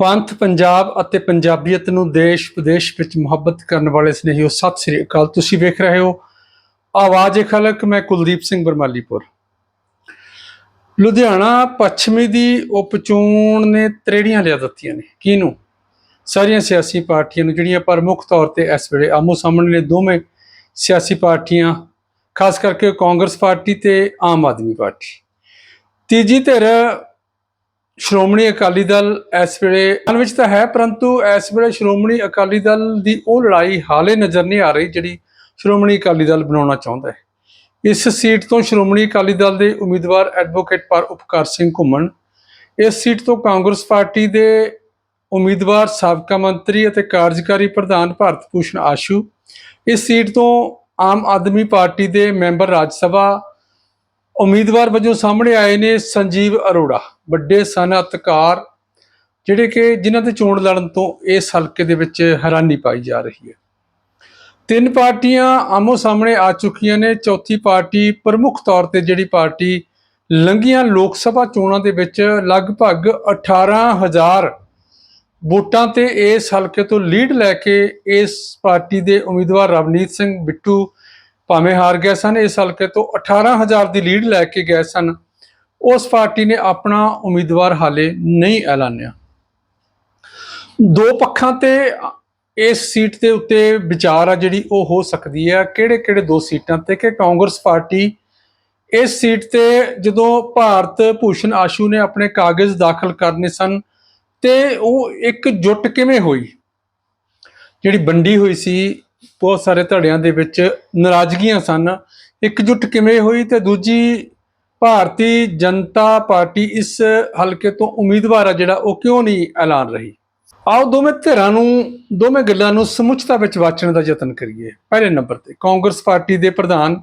ਪੰਥ ਪੰਜਾਬ ਅਤੇ ਪੰਜਾਬੀਅਤ ਨੂੰ ਦੇਸ਼ ਵਿਦੇਸ਼ ਵਿੱਚ ਮੁਹੱਬਤ ਕਰਨ ਵਾਲੇ ਸਨੇਹੀਓ, ਸਤਿ ਸ੍ਰੀ ਅਕਾਲ। ਤੁਸੀਂ ਵੇਖ ਰਹੇ ਹੋ ਆਵਾਜ਼ ਖਲਕ, ਮੈਂ ਕੁਲਦੀਪ ਸਿੰਘ ਬਰਮਾਲੀਪੁਰ। ਲੁਧਿਆਣਾ ਪੱਛਮੀ ਦੀ ਉਪਚੋਣ ਨੇ ਤਰੇੜੀਆਂ ਲਿਆ ਦਿੱਤੀਆਂ ਨੇ। ਕਿਹਨੂੰ? ਸਾਰੀਆਂ ਸਿਆਸੀ ਪਾਰਟੀਆਂ ਨੂੰ, ਜਿਹੜੀਆਂ ਪ੍ਰਮੁੱਖ ਤੌਰ ਤੇ ਇਸ ਵੇਲੇ ਆਮੋ ਸਾਹਮਣੇ ਨੇ, ਦੋਵੇਂ ਸਿਆਸੀ ਪਾਰਟੀਆਂ, ਖਾਸ ਕਰਕੇ ਕਾਂਗਰਸ ਪਾਰਟੀ ਤੇ ਆਮ ਆਦਮੀ ਪਾਰਟੀ। ਤੀਜੀ ਧਿਰ ਸ਼੍ਰੋਮਣੀ ਅਕਾਲੀ ਦਲ ਇਸ ਵੇਲੇ ਮਨ ਵਿੱਚ ਤਾਂ ਹੈ, ਪਰੰਤੂ ਇਸ ਵੇਲੇ ਸ਼੍ਰੋਮਣੀ ਅਕਾਲੀ ਦਲ ਦੀ ਉਹ ਲੜਾਈ ਹਾਲੇ ਨਜ਼ਰ ਨਹੀਂ ਆ ਰਹੀ ਜਿਹੜੀ ਸ਼੍ਰੋਮਣੀ ਅਕਾਲੀ ਦਲ ਬਣਾਉਣਾ ਚਾਹੁੰਦਾ ਹੈ। ਇਸ ਸੀਟ ਤੋਂ ਸ਼੍ਰੋਮਣੀ ਅਕਾਲੀ ਦਲ ਦੇ ਉਮੀਦਵਾਰ ਐਡਵੋਕੇਟ ਪਰ ਉਪਕਾਰ ਸਿੰਘ ਘੁੰਮਣ, ਇਸ ਸੀਟ ਤੋਂ ਕਾਂਗਰਸ ਪਾਰਟੀ ਦੇ ਉਮੀਦਵਾਰ ਸਾਬਕਾ ਮੰਤਰੀ ਅਤੇ ਕਾਰਜਕਾਰੀ ਪ੍ਰਧਾਨ ਭਾਰਤ ਭੂਸ਼ਣ ਆਸ਼ੂ, ਇਸ ਸੀਟ ਤੋਂ ਆਮ ਆਦਮੀ ਪਾਰਟੀ ਦੇ ਮੈਂਬਰ ਰਾਜ ਸਭਾ ਉਮੀਦਵਾਰ ਵਜੋਂ ਸਾਹਮਣੇ ਆਏ ਨੇ ਸੰਜੀਵ ਅਰੋੜਾ, ਵੱਡੇ ਸਨਅਤਕਾਰ, ਜਿਹੜੇ ਕਿ ਜਿਨ੍ਹਾਂ ਦੇ ਚੋਣ ਲੜਨ ਤੋਂ ਇਸ ਹਲਕੇ ਦੇ ਵਿੱਚ ਹੈਰਾਨੀ ਪਾਈ ਜਾ ਰਹੀ ਹੈ। ਤਿੰਨ ਪਾਰਟੀਆਂ ਆਮੋ ਸਾਹਮਣੇ ਆ ਚੁੱਕੀਆਂ ਨੇ। ਚੌਥੀ ਪਾਰਟੀ ਪ੍ਰਮੁੱਖ ਤੌਰ ਤੇ ਜਿਹੜੀ ਪਾਰਟੀ ਲੰਘੀਆਂ ਲੋਕ ਸਭਾ ਚੋਣਾਂ ਦੇ ਵਿੱਚ ਲਗਭਗ 18000 ਵੋਟਾਂ ਤੇ ਇਸ ਹਲਕੇ ਤੋਂ ਲੀਡ ਲੈ ਕੇ ਇਸ ਪਾਰਟੀ ਦੇ ਉਮੀਦਵਾਰ ਰਵਨੀਤ ਸਿੰਘ ਬਿੱਟੂ ਭਾਵੇਂ ਹਾਰ ਗਏ ਸਨ, ਇਸ ਹਲਕੇ ਤੋਂ 18000 ਦੀ ਲੀਡ ਲੈ ਕੇ ਗਏ ਸਨ। ਉਸ ਪਾਰਟੀ ਨੇ ਆਪਣਾ ਉਮੀਦਵਾਰ ਹਾਲੇ ਨਹੀਂ ਐਲਾਨਿਆ। ਦੋ ਪੱਖਾਂ ਤੇ ਇਸ ਸੀਟ ਦੇ ਉੱਤੇ ਵਿਚਾਰ ਆ ਜਿਹੜੀ ਉਹ ਹੋ ਸਕਦੀ ਹੈ ਕਿਹੜੇ ਕਿਹੜੇ ਦੋ ਸੀਟਾਂ ਤੇ? ਕਿ ਕਾਂਗਰਸ ਪਾਰਟੀ ਇਸ ਸੀਟ ਤੇ ਜਦੋਂ ਭਾਰਤ ਭੂਸ਼ਣ ਆਸ਼ੂ ਨੇ ਆਪਣੇ ਕਾਗਜ਼ ਦਾਖਲ ਕਰਨੇ ਸਨ ਤੇ ਉਹ ਇੱਕ ਜੁੱਟ ਕਿਵੇਂ ਹੋਈ? ਜਿਹੜੀ ਵੰਡੀ ਹੋਈ ਸੀ ਬਹੁਤ ਸਾਰੇ ਧੜਿਆਂ ਦੇ ਵਿੱਚ ਨਾਰਾਜ਼ਗੀਆਂ ਸਨ। ਇਕਜੁੱਟ ਕਿਵੇਂ ਹੋਈ ਤੇ ਦੂਜੀ ਭਾਰਤੀ ਜਨਤਾ ਪਾਰਟੀ ਇਸ ਹਲਕੇ ਤੋਂ ਉਮੀਦਵਾਰ ਆ ਜਿਹੜਾ ਉਹ ਕਿਉਂ ਨਹੀਂ ਐਲਾਨ ਰਹੀ? ਆਓ ਦੋਵੇਂ ਧਿਰਾਂ ਨੂੰ, ਦੋਵੇਂ ਗੱਲਾਂ ਨੂੰ ਸਮੁੱਚਤਾ ਵਿੱਚ ਵਾਚਣ ਦਾ ਯਤਨ ਕਰੀਏ। ਪਹਿਲੇ ਨੰਬਰ ਤੇ ਕਾਂਗਰਸ ਪਾਰਟੀ ਦੇ ਪ੍ਰਧਾਨ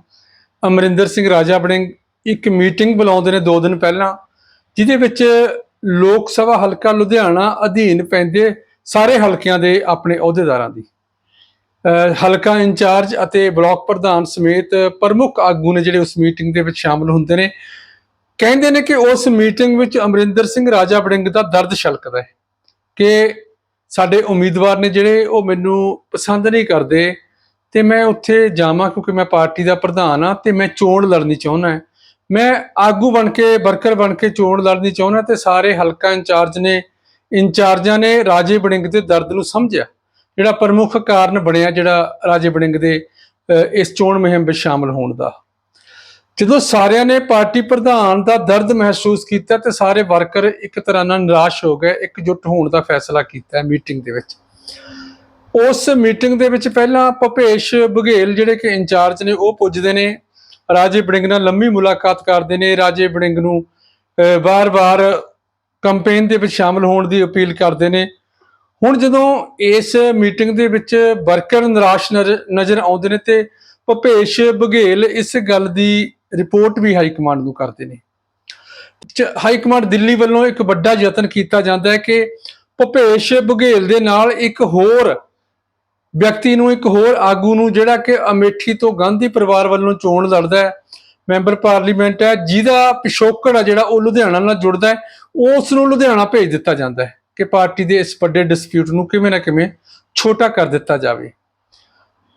ਅਮਰਿੰਦਰ ਸਿੰਘ ਰਾਜਾ ਬੜਿੰਗ ਇੱਕ ਮੀਟਿੰਗ ਬੁਲਾਉਂਦੇ ਨੇ 2 ਦਿਨ ਪਹਿਲਾਂ, ਜਿਹਦੇ ਵਿੱਚ ਲੋਕ ਸਭਾ ਹਲਕਾ ਲੁਧਿਆਣਾ ਅਧੀਨ ਪੈਂਦੇ ਸਾਰੇ ਹਲਕਿਆਂ ਦੇ ਆਪਣੇ ਅਹੁਦੇਦਾਰਾਂ ਦੀ। ਹਲਕਾ ਇੰਚਾਰਜ ਅਤੇ ਬਲਾਕ ਪ੍ਰਧਾਨ ਸਮੇਤ ਪ੍ਰਮੁੱਖ ਆਗੂ ਨੇ ਜਿਹੜੇ ਉਸ ਮੀਟਿੰਗ ਦੇ ਵਿੱਚ ਸ਼ਾਮਲ ਹੁੰਦੇ ਨੇ, ਕਹਿੰਦੇ ਨੇ ਕਿ ਉਸ ਮੀਟਿੰਗ ਵਿੱਚ ਅਮਰਿੰਦਰ ਸਿੰਘ ਰਾਜਾ ਬੜਿੰਗ ਦਾ ਦਰਦ ਛਲਕਦਾ ਹੈ ਕਿ ਸਾਡੇ ਉਮੀਦਵਾਰ ਨੇ ਜਿਹੜੇ ਉਹ ਮੈਨੂੰ ਪਸੰਦ ਨਹੀਂ ਕਰਦੇ ਤੇ ਮੈਂ ਉੱਥੇ ਜਾਵਾਂ ਕਿਉਂਕਿ ਮੈਂ ਪਾਰਟੀ ਦਾ ਪ੍ਰਧਾਨ ਆ ਤੇ ਮੈਂ ਚੋਣ ਲੜਨੀ ਚਾਹੁੰਦਾ ਹਾਂ। ਮੈਂ ਆਗੂ ਬਣ ਕੇ, ਵਰਕਰ ਬਣ ਕੇ ਚੋਣ ਲੜਨੀ ਚਾਹੁੰਦਾ ਤੇ ਸਾਰੇ ਹਲਕਾ ਇੰਚਾਰਜ ਨੇ, ਇੰਚਾਰਜਾਂ ਨੇ ਰਾਜੇ ਬੜਿੰਗ ਦੇ ਦਰਦ ਨੂੰ ਸਮਝਿਆ। ਜਿਹੜਾ ਪ੍ਰਮੁੱਖ ਕਾਰਨ ਬਣਿਆ ਜਿਹੜਾ ਰਾਜੇ ਬੜਿੰਗ ਦੇ ਇਸ ਚੋਣ ਮੁਹਿੰਮ ਵਿੱਚ ਸ਼ਾਮਲ ਹੋਣ ਦਾ। ਜਦੋਂ ਸਾਰਿਆਂ ਨੇ ਪਾਰਟੀ ਪ੍ਰਧਾਨ ਦਾ ਦਰਦ ਮਹਿਸੂਸ ਕੀਤਾ ਤੇ ਸਾਰੇ ਵਰਕਰ ਇੱਕ ਤਰ੍ਹਾਂ ਨਾਲ ਨਿਰਾਸ਼ ਹੋ ਗਏ ਇਕਜੁੱਟ ਹੋਣ ਦਾ ਫੈਸਲਾ ਕੀਤਾ ਮੀਟਿੰਗ ਦੇ ਵਿੱਚ। ਉਸ ਮੀਟਿੰਗ ਦੇ ਵਿੱਚ ਪਹਿਲਾਂ ਭਪੇਸ਼ ਬਘੇਲ ਜਿਹੜੇ ਕਿ ਇੰਚਾਰਜ ਨੇ ਉਹ ਪੁੱਜਦੇ ਨੇ। ਰਾਜੇ ਬੜਿੰਗ ਨਾਲ ਲੰਮੀ ਮੁਲਾਕਾਤ ਕਰਦੇ ਨੇ। ਰਾਜੇ ਬੜਿੰਗ ਨੂੰ ਅਹ, ਵਾਰ-ਵਾਰ ਕੰਪੇਨ ਦੇ ਵਿੱਚ ਸ਼ਾਮਲ ਹੋਣ ਦੀ ਅਪੀਲ ਕਰਦੇ ਨੇ। ਹੁਣ ਜਦੋਂ ਇਸ ਮੀਟਿੰਗ ਦੇ ਵਿੱਚ ਵਰਕਰ ਨਿਰਾਸ਼ ਨਜ਼ਰ ਨਜ਼ਰ ਆਉਂਦੇ ਨੇ ਤੇ ਭਪੇਸ਼ ਬਘੇਲ ਇਸ ਗੱਲ ਦੀ ਰਿਪੋਰਟ ਵੀ ਹਾਈ ਕਮਾਂਡ ਨੂੰ ਕਰਦੇ ਨੇ। ਚ- ਹਾਈ ਕਮਾਂਡ ਦਿੱਲੀ ਵੱਲੋਂ ਇੱਕ ਵੱਡਾ ਯਤਨ ਕੀਤਾ ਜਾਂਦਾ ਹੈ ਕਿ ਭਪੇਸ਼ ਬਘੇਲ ਦੇ ਨਾਲ ਇੱਕ ਹੋਰ ਵਿਅਕਤੀ ਨੂੰ, ਇੱਕ ਹੋਰ ਆਗੂ ਨੂੰ ਜਿਹੜਾ ਕਿ ਅਮੇਠੀ ਤੋਂ ਗਾਂਧੀ ਪਰਿਵਾਰ ਵੱਲੋਂ ਚੋਣ ਲੜਦਾ ਹੈ, ਮੈਂਬਰ ਪਾਰਲੀਮੈਂਟ ਹੈ, ਜਿਹਦਾ ਪਿਛੋਕੜ ਆ ਜਿਹੜਾ ਉਹ ਲੁਧਿਆਣਾ ਨਾਲ ਜੁੜਦਾ ਹੈ, ਉਸ ਨੂੰ ਲੁਧਿਆਣਾ ਭੇਜ ਦਿੱਤਾ ਜਾਂਦਾ ਹੈ। ਕਿ ਪਾਰਟੀ ਦੇ ਇਸ ਵੱਡੇ ਡਿਸਪਿਊਟ ਨੂੰ ਕਿਵੇਂ ਨਾ ਕਿਵੇਂ ਛੋਟਾ ਕਰ ਦਿੱਤਾ ਜਾਵੇ।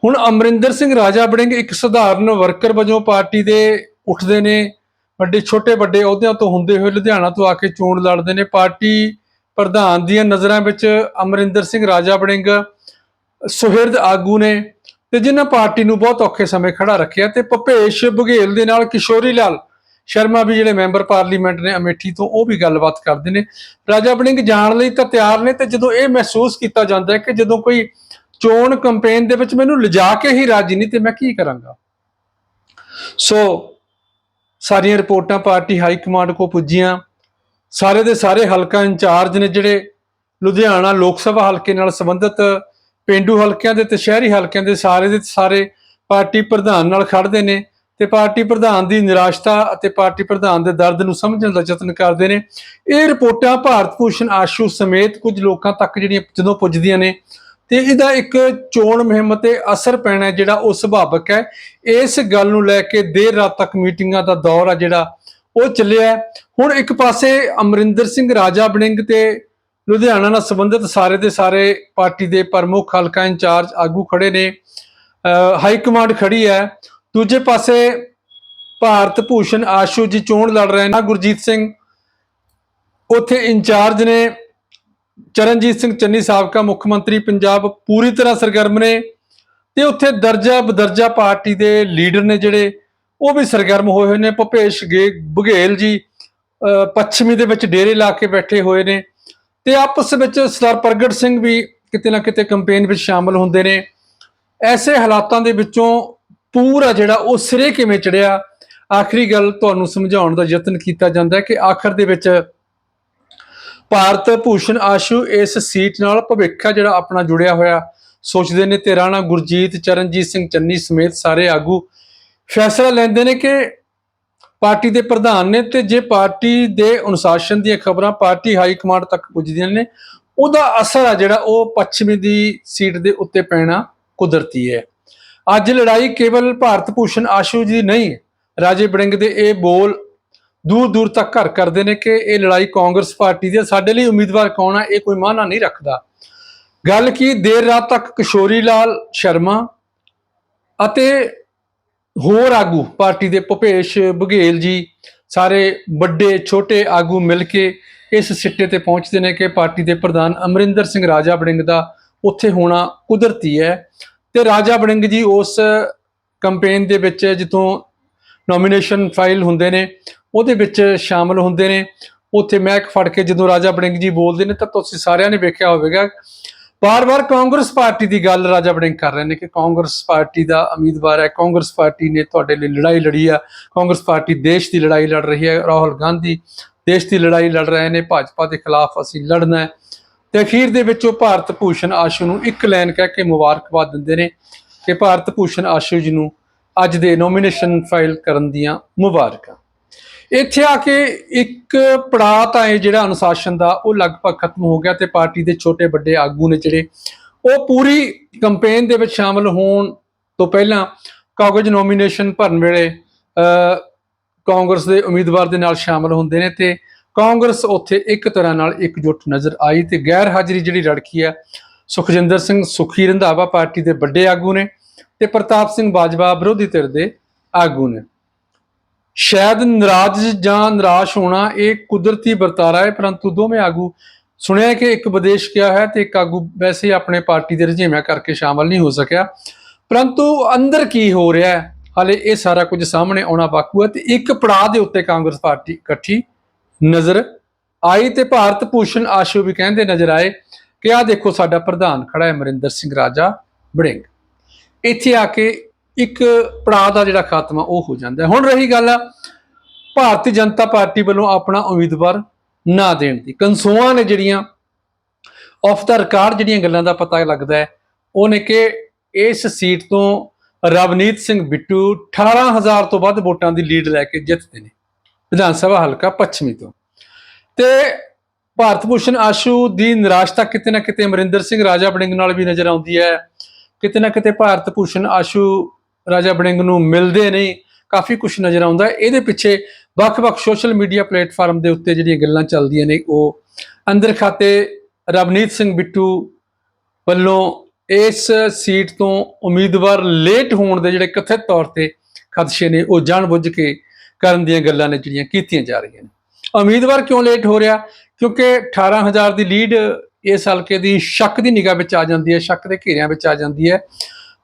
ਹੁਣ ਅਮਰਿੰਦਰ ਸਿੰਘ ਰਾਜਾ ਬੜਿੰਗ ਇੱਕ ਸਧਾਰਨ ਵਰਕਰ ਵਜੋਂ ਪਾਰਟੀ ਦੇ ਉੱਠਦੇ ਨੇ, ਵੱਡੇ, ਛੋਟੇ, ਵੱਡੇ ਅਹੁਦਿਆਂ ਤੋਂ ਹੁੰਦੇ ਹੋਏ ਲੁਧਿਆਣਾ ਤੋਂ ਆ ਕੇ ਚੋਣ ਲੜਦੇ ਨੇ। ਪਾਰਟੀ ਪ੍ਰਧਾਨ ਦੀਆਂ ਨਜ਼ਰਾਂ ਵਿੱਚ ਅਮਰਿੰਦਰ ਸਿੰਘ ਰਾਜਾ ਬੜਿੰਗ ਸੁਹਿਰਦ ਆਗੂ ਨੇ ਤੇ ਜਿਨ੍ਹਾਂ ਪਾਰਟੀ ਨੂੰ ਬਹੁਤ ਔਖੇ ਸਮੇਂ ਖੜਾ ਰੱਖਿਆ ਤੇ ਭਪੇਸ਼ ਬਘੇਲ ਦੇ ਨਾਲ ਕਿਸ਼ੋਰੀ ਲਾਲ ਸ਼ਰਮਾ ਵੀ ਜਿਹੜੇ ਮੈਂਬਰ ਪਾਰਲੀਮੈਂਟ ਨੇ ਅਮੇਠੀ ਤੋਂ, ਉਹ ਵੀ ਗੱਲਬਾਤ ਕਰਦੇ ਨੇ। ਰਾਜਾ ਬੜਿੰਗ ਜਾਣ ਲਈ ਤਾਂ ਤਿਆਰ ਨੇ ਤੇ ਜਦੋਂ ਇਹ ਮਹਿਸੂਸ ਕੀਤਾ ਜਾਂਦਾ ਹੈ ਕਿ ਜਦੋਂ ਕੋਈ ਚੋਣ ਕੈਂਪੇਨ ਦੇ ਵਿੱਚ ਮੈਨੂੰ ਲਿਜਾ ਕੇ ਹੀ ਰਾਜੀ ਨਹੀਂ, ਤੇ ਮੈਂ ਕੀ ਕਰਾਂਗਾ? ਸੋ ਸਾਰੀਆਂ ਰਿਪੋਰਟਾਂ ਪਾਰਟੀ ਹਾਈ ਕਮਾਂਡ ਕੋ ਪੁੱਜੀਆਂ। ਸਾਰੇ ਦੇ ਸਾਰੇ ਹਲਕਾ ਇੰਚਾਰਜ ਨੇ ਜਿਹੜੇ ਲੁਧਿਆਣਾ ਲੋਕ ਸਭਾ ਹਲਕੇ ਨਾਲ ਸੰਬੰਧਿਤ, ਪਿੰਡੂ ਹਲਕਿਆਂ ਦੇ ਤੇ ਸ਼ਹਿਰੀ ਹਲਕਿਆਂ ਦੇ ਸਾਰੇ ਦੇ ਸਾਰੇ ਪਾਰਟੀ ਪ੍ਰਧਾਨ ਨਾਲ ਖੜਦੇ ਨੇ। ਤੇ ਪਾਰਟੀ ਪ੍ਰਧਾਨ ਦੀ ਨਿਰਾਸ਼ਤਾ ਅਤੇ ਪਾਰਟੀ ਪ੍ਰਧਾਨ ਦੇ ਦਰਦ ਨੂੰ ਸਮਝਣ ਦਾ ਯਤਨ ਕਰਦੇ ਨੇ। ਇਹ ਰਿਪੋਰਟਾਂ ਭਾਰਤ ਭੂਸ਼ਣ ਆਸ਼ੂ ਸਮੇਤ ਕੁਝ ਲੋਕਾਂ ਤੱਕ ਜਿਹੜੀਆਂ ਜਦੋਂ ਪੁੱਜਦੀਆਂ ਨੇ ਤੇ ਇਹਦਾ ਇੱਕ ਚੋਣ ਮੁਹਿੰਮ ਤੇ ਅਸਰ ਪੈਣਾ ਜਿਹੜਾ ਉਹ ਸੁਭਾਵਕ ਹੈ। ਇਸ ਗੱਲ ਨੂੰ ਲੈ ਕੇ ਦੇਰ ਰਾਤ ਤੱਕ ਮੀਟਿੰਗਾਂ ਦਾ ਦੌਰ ਆ ਜਿਹੜਾ ਉਹ ਚੱਲਿਆ ਹੁਣ ਇੱਕ ਪਾਸੇ ਅਮਰਿੰਦਰ ਸਿੰਘ ਰਾਜਾ ਬਣਿੰਗ ਤੇ ਲੁਧਿਆਣਾ ਨਾਲ ਸੰਬੰਧਿਤ ਸਾਰੇ ਦੇ ਸਾਰੇ ਪਾਰਟੀ ਦੇ ਪ੍ਰਮੁੱਖ ਹਲਕਾ ਇੰਚਾਰਜ ਆਗੂ ਖੜੇ ਨੇ। ਹਾਈ ਕਮਾਂਡ ਖੜੀ ਹੈ। ਦੂਜੇ ਪਾਸੇ ਭਾਰਤ ਭੂਸ਼ਣ ਆਸ਼ੂ ਜੀ ਚੋਣ ਲੜ ਰਹੇ ਨੇ। ਗੁਰਜੀਤ ਸਿੰਘ ਉੱਥੇ ਇੰਚਾਰਜ ਨੇ। ਚਰਨਜੀਤ ਸਿੰਘ ਚੰਨੀ ਸਾਬਕਾ ਮੁੱਖ ਮੰਤਰੀ, ਪੰਜਾਬ ਪੂਰੀ ਤਰ੍ਹਾਂ ਸਰਗਰਮ ਨੇ। ਤੇ ਉੱਥੇ ਦਰਜਾ ਬਦਰਜਾ ਪਾਰਟੀ ਦੇ ਲੀਡਰ ਨੇ ਜਿਹੜੇ, ਉਹ ਵੀ ਸਰਗਰਮ ਹੋਏ ਹੋਏ ਨੇ। ਭੁਪੇਸ਼ ਗੇ ਬਘੇਲ ਜੀ ਪੱਛਮੀ ਦੇ ਵਿੱਚ ਡੇਰੇ ਲਾ ਕੇ ਬੈਠੇ ਹੋਏ ਨੇ। ਤੇ ਆਪਸ ਵਿੱਚ ਸਰਦਾਰ ਪ੍ਰਗਟ ਸਿੰਘ ਵੀ ਕਿਤੇ ਨਾ ਕਿਤੇ ਕੈਂਪੇਨ ਵਿੱਚ ਸ਼ਾਮਲ ਹੁੰਦੇ ਨੇ। ਐਸੇ ਹਾਲਾਤਾਂ ਦੇ ਵਿੱਚੋਂ ਪੂਰਾ ਜਿਹੜਾ ਉਹ ਸਿਰੇ ਕਿਵੇਂ ਚੜਿਆ, ਆਖਰੀ ਗੱਲ ਤੁਹਾਨੂੰ ਸਮਝਾਉਣ ਦਾ ਯਤਨ ਕੀਤਾ ਜਾਂਦਾ ਹੈ ਕਿ ਆਖਰ ਦੇ ਵਿੱਚ ਭਾਰਤ ਭੂਸ਼ਣ ਆਸ਼ੂ ਇਸ ਸੀਟ ਨਾਲ ਭਵਿੱਖ ਜਿਹੜਾ ਆਪਣਾ ਜੁੜਿਆ ਹੋਇਆ। ਸੋਚਦੇ ਨੇ ਤੇ ਰਾਣਾ ਗੁਰਜੀਤ, ਚਰਨਜੀਤ ਸਿੰਘ, ਚੰਨੀ ਸਮੇਤ ਸਾਰੇ ਆਗੂ। ਫੈਸਲਾ ਲੈਂਦੇ ਨੇ ਕਿ ਪਾਰਟੀ ਦੇ ਪ੍ਰਧਾਨ ਨੇ ਤੇ ਜੇ ਪਾਰਟੀ ਦੇ ਅਨੁਸ਼ਾਸਨ ਦੀਆਂ ਖਬਰਾਂ ਪਾਰਟੀ ਹਾਈ ਕਮਾਂਡ ਤੱਕ ਪੁੱਜਦੀਆਂ ਨੇ, ਉਹਦਾ ਅਸਰ ਆ ਜਿਹੜਾ ਉਹ ਪੱਛਮੀ ਦੀ ਸੀਟ ਦੇ ਉੱਤੇ ਪੈਣਾ ਕੁਦਰਤੀ ਹੈ। ਅੱਜ ਲੜਾਈ ਕੇਵਲ ਭਾਰਤ ਭੂਸ਼ਣ ਆਸ਼ੂ ਜੀ ਨਹੀਂ, ਰਾਜੇ ਬੜਿੰਗ ਦੇ ਇਹ ਬੋਲ ਦੂਰ ਦੂਰ ਤੱਕ ਘਰ ਕਰਦੇ ਨੇ ਕਿ ਇਹ ਲੜਾਈ ਕਾਂਗਰਸ ਪਾਰਟੀ ਦੀ ਹੈ। ਸਾਡੇ ਲਈ ਉਮੀਦਵਾਰ ਕੌਣ ਆ, ਇਹ ਕੋਈ ਮਾਨਾ ਨਹੀਂ ਰੱਖਦਾ। ਗੱਲ ਕੀ, ਦੇਰ ਰਾਤ ਤੱਕ ਕਿਸ਼ੋਰੀ ਲਾਲ ਸ਼ਰਮਾ ਅਤੇ ਹੋਰ ਆਗੂ, ਪਾਰਟੀ ਦੇ ਭੁਪੇਸ਼ ਬਘੇਲ ਜੀ, ਸਾਰੇ ਵੱਡੇ, ਛੋਟੇ ਆਗੂ ਮਿਲ ਕੇ ਇਸ ਸਿੱਟੇ ਤੇ ਪਹੁੰਚਦੇ ਨੇ ਕਿ ਪਾਰਟੀ ਦੇ ਪ੍ਰਧਾਨ ਅਮਰਿੰਦਰ ਸਿੰਘ ਰਾਜਾ ਬੜਿੰਗ ਦਾ ਉੱਥੇ ਹੋਣਾ ਕੁਦਰਤੀ ਹੈ। ਤੇ ਰਾਜਾ ਬੜਿੰਗ ਜੀ ਉਸ ਕੈਂਪੇਨ ਦੇ ਵਿੱਚ ਜਿੱਥੋਂ ਨੋਮੀਨੇਸ਼ਨ ਫਾਈਲ ਹੁੰਦੇ ਨੇ, ਉਹਦੇ ਵਿੱਚ ਸ਼ਾਮਲ ਹੁੰਦੇ ਨੇ। ਉੱਥੇ ਮਹਿਕ ਫੜ ਕੇ ਜਦੋਂ ਰਾਜਾ ਬੜਿੰਗ ਜੀ ਬੋਲਦੇ ਨੇ ਤਾਂ ਤੁਸੀਂ ਸਾਰਿਆਂ ਨੇ ਵੇਖਿਆ ਹੋਵੇਗਾ। ਬਾਰ-ਬਾਰ ਕਾਂਗਰਸ ਪਾਰਟੀ ਦੀ ਗੱਲ ਰਾਜਾ ਬੜਿੰਗ ਕਰ ਰਹੇ ਨੇ ਕਿ ਕਾਂਗਰਸ ਪਾਰਟੀ ਦਾ ਉਮੀਦਵਾਰ ਹੈ, ਕਾਂਗਰਸ ਪਾਰਟੀ ਨੇ ਤੁਹਾਡੇ ਲਈ ਲੜਾਈ ਲੜੀ ਆ, ਕਾਂਗਰਸ ਪਾਰਟੀ ਦੇਸ਼ ਦੀ ਲੜਾਈ ਲੜ ਰਹੀ ਹੈ। ਰਾਹੁਲ ਗਾਂਧੀ ਦੇਸ਼ ਦੀ ਲੜਾਈ ਲੜ ਰਹੇ ਨੇ, ਭਾਜਪਾ ਦੇ ਖਿਲਾਫ ਅਸੀਂ ਲੜਨਾ ਹੈ। ਤੇ ਅਖੀਰ ਦੇ ਵਿੱਚ ਉਹ ਭਾਰਤ ਭੂਸ਼ਣ ਆਸ਼ੂ ਨੂੰ ਇੱਕ ਲਾਈਨ ਕਹਿ ਕੇ ਮੁਬਾਰਕਬਾਦ ਦਿੰਦੇ ਨੇ ਕਿ ਭਾਰਤ ਭੂਸ਼ਣ ਆਸ਼ੂ ਜੀ ਨੂੰ ਅੱਜ ਦੇ ਨੋਮੀਨੇਸ਼ਨ ਫਾਈਲ ਕਰਨ ਦੀਆਂ ਮੁਬਾਰਕਾਂ। ਇੱਥੇ ਆ ਕੇ ਇੱਕ ਪੜਾਅ ਤਾਂ ਇਹ ਜਿਹੜਾ ਅਨੁਸ਼ਾਸਨ ਦਾ ਉਹ ਲਗਭਗ ਖਤਮ ਹੋ ਗਿਆ ਤੇ ਪਾਰਟੀ ਦੇ ਛੋਟੇ ਵੱਡੇ ਆਗੂ ਨੇ ਜਿਹੜੇ ਉਹ ਪੂਰੀ ਕੈਂਪੇਨ ਦੇ ਵਿੱਚ ਸ਼ਾਮਲ ਹੋਣ ਤੋਂ ਪਹਿਲਾਂ ਕਾਗਜ਼ ਨੋਮੀਨੇਸ਼ਨ ਭਰਨ ਵੇਲੇ ਅ, ਕਾਂਗਰਸ ਦੇ ਉਮੀਦਵਾਰ ਦੇ ਨਾਲ ਸ਼ਾਮਲ ਹੁੰਦੇ ਨੇ ਤੇ ਕਾਂਗਰਸ ਉੱਥੇ ਇੱਕ ਤਰ੍ਹਾਂ ਨਾਲ ਇਕਜੁੱਟ ਨਜ਼ਰ ਆਈ ਤੇ ਗੈਰ ਹਾਜ਼ਰੀ ਜਿਹੜੀ ਰੜਕੀ ਆ ਸੁਖਜਿੰਦਰ ਸਿੰਘ ਸੁਖੀ ਰੰਧਾਵਾ ਪਾਰਟੀ ਦੇ ਵੱਡੇ ਆਗੂ ਨੇ ਤੇ ਪ੍ਰਤਾਪ ਸਿੰਘ ਬਾਜਵਾ ਵਿਰੋਧੀ ਧਿਰ ਦੇ ਆਗੂ ਨੇ। ਸ਼ਾਇਦ ਨਾਰਾਜ਼ ਜਾਂ ਨਿਰਾਸ਼ ਹੋਣਾ ਇਹ ਕੁਦਰਤੀ ਵਰਤਾਰਾ ਹੈ, ਪਰੰਤੂ ਦੋਵੇਂ ਆਗੂ ਸੁਣਿਆ ਕਿ ਇੱਕ ਵਿਦੇਸ਼ ਗਿਆ ਹੈ ਤੇ ਇੱਕ ਆਗੂ ਵੈਸੇ ਆਪਣੇ ਪਾਰਟੀ ਦੇ ਰੁਝੇਵਿਆਂ ਕਰਕੇ ਸ਼ਾਮਲ ਨਹੀਂ ਹੋ ਸਕਿਆ। ਪਰੰਤੂ ਅੰਦਰ ਕੀ ਹੋ ਰਿਹਾ ਹੈ? ਹਾਲੇ ਇਹ ਸਾਰਾ ਕੁਝ ਸਾਹਮਣੇ ਆਉਣਾ ਬਾਕੀ ਹੈ ਤੇ ਇੱਕ ਪੜਾਅ ਦੇ ਉੱਤੇ ਕਾਂਗਰਸ ਪਾਰਟੀ ਇਕੱਠੀ ਨਜ਼ਰ ਆਈ ਤੇ ਭਾਰਤ ਭੂਸ਼ਣ ਆਸ਼ੂ ਵੀ ਕਹਿੰਦੇ ਨਜ਼ਰ ਆਏ ਕਿ ਆਹ ਦੇਖੋ ਸਾਡਾ ਪ੍ਰਧਾਨ ਖੜਾ ਹੈ ਅਮਰਿੰਦਰ ਸਿੰਘ ਰਾਜਾ ਬੜਿੰਗ ਇੱਥੇ ਆ ਕੇ ਇੱਕ ਪੜਾਅ ਦਾ ਜਿਹੜਾ ਖਾਤਮਾ ਉਹ ਹੋ ਜਾਂਦਾ ਹੁਣ ਰਹੀ ਗੱਲ ਭਾਰਤੀ ਜਨਤਾ ਪਾਰਟੀ ਵੱਲੋਂ ਆਪਣਾ ਉਮੀਦਵਾਰ ਨਾ ਦੇਣ ਦੀ। ਕਨਸੋਆਂ ਨੇ ਜਿਹੜੀਆਂ ਆਫ ਦਾ ਰਿਕਾਰਡ ਜਿਹੜੀਆਂ ਗੱਲਾਂ ਦਾ ਪਤਾ ਲੱਗਦਾ ਹੈ, ਉਹ ਨੇ ਕਿ ਇਸ ਸੀਟ ਤੋਂ ਰਵਨੀਤ ਸਿੰਘ ਬਿੱਟੂ 18000 ਤੋਂ ਵੱਧ ਵੋਟਾਂ ਦੀ ਲੀਡ ਲੈ ਕੇ ਜਿੱਤਦੇ ਨੇ। ਵਿਧਾਨ ਸਭਾ ਹਲਕਾ ਪੱਛਮੀ ਤੋਂ। ਤੇ ਭਾਰਤ ਭੂਸ਼ਣ ਆਸ਼ੂ ਦੀ ਨਿਰਾਸ਼ਤਾ ਕਿਤੇ ਨਾ ਕਿਤੇ ਅਮਰਿੰਦਰ ਸਿੰਘ, ਰਾਜਾ ਬੜਿੰਗ ਨਾਲ ਵੀ ਨਜ਼ਰ ਆਉਂਦੀ ਹੈ। ਕਿਤੇ ਨਾ ਕਿਤੇ ਭਾਰਤ ਭੂਸ਼ਣ ਆਸ਼ੂ, ਰਾਜਾ ਬੜਿੰਗ ਨੂੰ ਮਿਲਦੇ ਨਹੀਂ ਕਾਫੀ ਕੁਝ ਨਜ਼ਰ ਆਉਂਦਾ ਇਹਦੇ ਪਿੱਛੇ ਵੱਖ-ਵੱਖ ਸੋਸ਼ਲ ਮੀਡੀਆ ਪਲੇਟਫਾਰਮ ਦੇ ਉੱਤੇ ਜਿਹੜੀਆਂ ਗੱਲਾਂ ਚੱਲਦੀਆਂ ਨੇ, ਉਹ ਅੰਦਰ ਖਾਤੇ ਰਵਨੀਤ ਸਿੰਘ ਬਿੱਟੂ ਵੱਲੋਂ ਇਸ ਸੀਟ ਤੋਂ ਉਮੀਦਵਾਰ ਲੇਟ ਹੋਣ ਦੇ ਜਿਹੜੇ ਕਥਿਤ ਤੌਰ ਤੇ ਖਦਸ਼ੇ ਨੇ, ਉਹ ਜਾਣਬੁੱਝ ਕੇ ਕਰਨ ਦੀਆਂ ਗੱਲਾਂ ਨੇ ਜਿਹੜੀਆਂ ਕੀਤੀਆਂ ਜਾ ਰਹੀਆਂ ਨੇ। ਉਮੀਦਵਾਰ ਕਿਉਂ ਲੇਟ ਹੋ ਰਿਹਾ? ਕਿਉਂਕਿ 18000 ਦੀ ਲੀਡ ਇਸ ਹਲਕੇ ਦੀ ਸ਼ੱਕ ਦੀ ਨਿਗਾਹ ਵਿੱਚ ਆ ਜਾਂਦੀ ਹੈ, ਸ਼ੱਕ ਦੇ ਘੇਰਿਆਂ ਵਿੱਚ ਆ ਜਾਂਦੀ ਹੈ।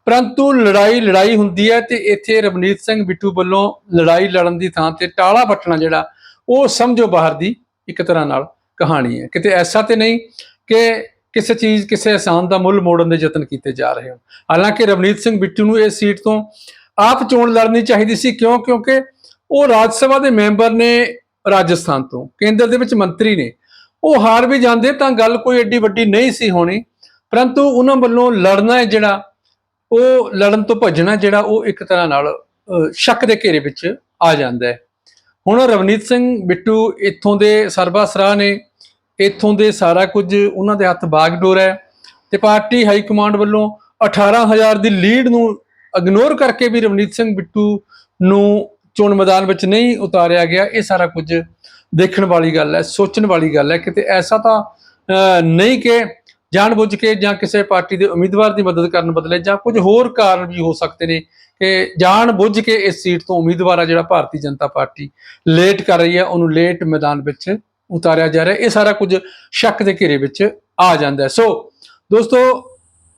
ਪਰੰਤੂ ਲੜਾਈ ਲੜਾਈ ਹੁੰਦੀ ਹੈ ਤੇ ਇੱਥੇ ਰਵਨੀਤ ਸਿੰਘ ਬਿੱਟੂ ਵੱਲੋਂ ਲੜਾਈ ਲੜਨ ਦੀ ਥਾਂ ਤੇ ਟਾਲਾ ਵੱਟਣਾ ਜਿਹੜਾ, ਉਹ ਸਮਝੋ ਬਾਹਰ ਦੀ ਇੱਕ ਤਰ੍ਹਾਂ ਨਾਲ ਕਹਾਣੀ ਹੈ। ਕਿਤੇ ਐਸਾ ਤੇ ਨਹੀਂ ਕਿ ਕਿਸੇ ਚੀਜ਼, ਕਿਸੇ ਆਸਾਨ ਦਾ ਮੁੱਲ ਮੋੜਨ ਦੇ ਯਤਨ ਕੀਤੇ ਜਾ ਰਹੇ ਹਨ ਹਾਲਾਂਕਿ ਰਵਨੀਤ ਸਿੰਘ ਬਿੱਟੂ ਨੂੰ ਇਸ ਸੀਟ ਤੋਂ ਆਪ ਚੋਣ ਲੜਨੀ ਚਾਹੀਦੀ ਸੀ। ਕਿਉਂ? ਕਿਉਂਕਿ ਉਹ ਰਾਜ ਸਭਾ ਦੇ ਮੈਂਬਰ ਨੇ ਰਾਜਸਥਾਨ ਤੋਂ, ਕੇਂਦਰ ਦੇ ਵਿੱਚ ਮੰਤਰੀ ਨੇ। ਉਹ ਹਾਰ ਵੀ ਜਾਂਦੇ ਤਾਂ ਗੱਲ ਕੋਈ ਐਡੀ ਵੱਡੀ ਨਹੀਂ ਸੀ ਹੋਣੀ, ਪਰੰਤੂ ਉਹਨਾਂ ਵੱਲੋਂ ਲੜਨਾ ਹੈ ਜਿਹੜਾ, ਉਹ ਲੜਨ ਤੋਂ ਭੱਜਣਾ ਜਿਹੜਾ ਉਹ ਇੱਕ ਤਰ੍ਹਾਂ ਨਾਲ ਸ਼ੱਕ ਦੇ ਘੇਰੇ ਵਿੱਚ ਆ ਜਾਂਦਾ ਹੈ। ਹੁਣ ਰਵਨੀਤ ਸਿੰਘ ਬਿੱਟੂ ਇੱਥੋਂ ਦੇ ਸਰਬਸਰਾ ਨੇ, ਇੱਥੋਂ ਦੇ ਸਾਰਾ ਕੁਝ ਉਹਨਾਂ ਦੇ ਹੱਥ ਬਾਗਡੋਰ ਹੈ ਤੇ ਪਾਰਟੀ ਹਾਈ ਕਮਾਂਡ ਵੱਲੋਂ 18000 ਦੀ ਲੀਡ ਨੂੰ ਇਗਨੋਰ ਕਰਕੇ ਵੀ ਰਵਨੀਤ ਸਿੰਘ ਬਿੱਟੂ ਨੂੰ ਚੋਣ ਮੈਦਾਨ ਵਿੱਚ ਨਹੀਂ ਉਤਾਰਿਆ ਗਿਆ, ਇਹ ਸਾਰਾ ਕੁਝ ਦੇਖਣ ਵਾਲੀ ਗੱਲ ਹੈ, ਸੋਚਣ ਵਾਲੀ ਗੱਲ ਹੈ। ਕਿਤੇ ਐਸਾ ਤਾਂ ਨਹੀਂ ਕਿ ਜਾਣਬੁੱਝ ਕੇ ਜਾਂ ਕਿਸੇ ਪਾਰਟੀ ਦੇ ਉਮੀਦਵਾਰ ਦੀ ਮਦਦ ਕਰਨ ਬਦਲੇ ਜਾਂ ਕੁਝ ਹੋਰ ਕਾਰਨ ਵੀ ਹੋ ਸਕਦੇ ਨੇ ਕਿ ਜਾਣਬੁੱਝ ਕੇ ਇਸ ਸੀਟ ਤੋਂ ਉਮੀਦਵਾਰ ਆ ਜਿਹੜਾ ਭਾਰਤੀ ਜਨਤਾ ਪਾਰਟੀ ਲੇਟ ਕਰ ਰਹੀ ਹੈ, ਉਹਨੂੰ ਲੇਟ ਮੈਦਾਨ ਵਿੱਚ ਉਤਾਰਿਆ ਜਾ ਰਿਹਾ ਇਹ ਸਾਰਾ ਕੁਝ ਸ਼ੱਕ ਦੇ ਘੇਰੇ ਵਿੱਚ ਆ ਜਾਂਦਾ ਸੋ, ਦੋਸਤੋ,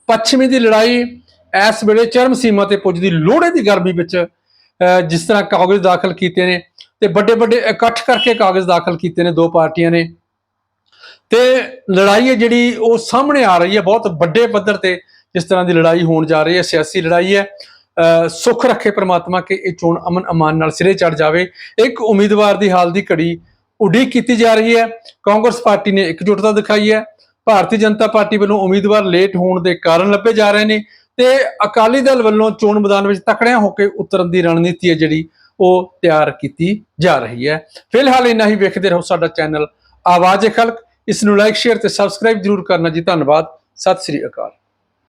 ਪੱਛਮੀ ਦੀ ਲੜਾਈ ਇਸ ਵੇਲੇ ਚਰਮ ਸੀਮਾ ਤੇ ਪੁੱਜਦੀ, ਲੋਹੜੇ ਦੀ ਗਰਮੀ ਵਿੱਚ ਜਿਸ ਤਰ੍ਹਾਂ ਕਾਗਜ਼ ਦਾਖਲ ਕੀਤੇ ਨੇ ਤੇ ਵੱਡੇ ਵੱਡੇ ਇਕੱਠ ਕਰਕੇ ਕਾਗਜ਼ ਦਾਖਲ ਕੀਤੇ ਨੇ ਦੋ ਪਾਰਟੀਆਂ ਨੇ। ਤੇ ਲੜਾਈ ਹੈ ਜਿਹੜੀ ਉਹ ਸਾਹਮਣੇ ਆ ਰਹੀ ਹੈ, ਬਹੁਤ ਵੱਡੇ ਪੱਧਰ ਤੇ ਜਿਸ ਤਰ੍ਹਾਂ ਦੀ ਲੜਾਈ ਹੋਣ ਜਾ ਰਹੀ ਹੈ, ਸਿਆਸੀ ਲੜਾਈ ਹੈ। ਅਹ, ਸੁੱਖ ਰੱਖੇ ਪ੍ਰਮਾਤਮਾ ਕਿ ਇਹ ਚੋਣ ਅਮਨ ਅਮਾਨ ਨਾਲ ਸਿਰੇ ਚੜ ਜਾਵੇ। ਇੱਕ ਉਮੀਦਵਾਰ ਦੀ ਹਾਲ ਦੀ ਘੜੀ ਉਡੀਕ ਕੀਤੀ ਜਾ ਰਹੀ ਹੈ। ਕਾਂਗਰਸ ਪਾਰਟੀ ਨੇ ਇਕਜੁੱਟਤਾ ਦਿਖਾਈ ਹੈ। ਭਾਰਤੀ ਜਨਤਾ ਪਾਰਟੀ ਵੱਲੋਂ ਉਮੀਦਵਾਰ ਲੇਟ ਹੋਣ ਦੇ ਕਾਰਨ ਲੱਭੇ ਜਾ ਰਹੇ ਨੇ। ਤੇ ਅਕਾਲੀ ਦਲ ਵੱਲੋਂ ਚੋਣ ਮੈਦਾਨ ਵਿੱਚ ਤਕੜਿਆਂ ਹੋ ਕੇ ਉਤਰਨ ਦੀ ਰਣਨੀਤੀ ਹੈ ਜਿਹੜੀ ਉਹ ਤਿਆਰ ਕੀਤੀ ਜਾ ਰਹੀ ਹੈ। ਫਿਲਹਾਲ ਇੰਨਾ ਹੀ ਵੇਖਦੇ ਰਹੋ ਸਾਡਾ ਚੈਨਲ ਆਵਾਜ਼ ਖਲਕ। ਇਸ ਨੂੰ ਲਾਈਕ ਸ਼ੇਅਰ ਤੇ ਸਬਸਕ੍ਰਾਈਬ ਜਰੂਰ ਕਰਨਾ ਜੀ। ਧੰਨਵਾਦ। ਸਤਿ ਸ੍ਰੀ ਅਕਾਲ।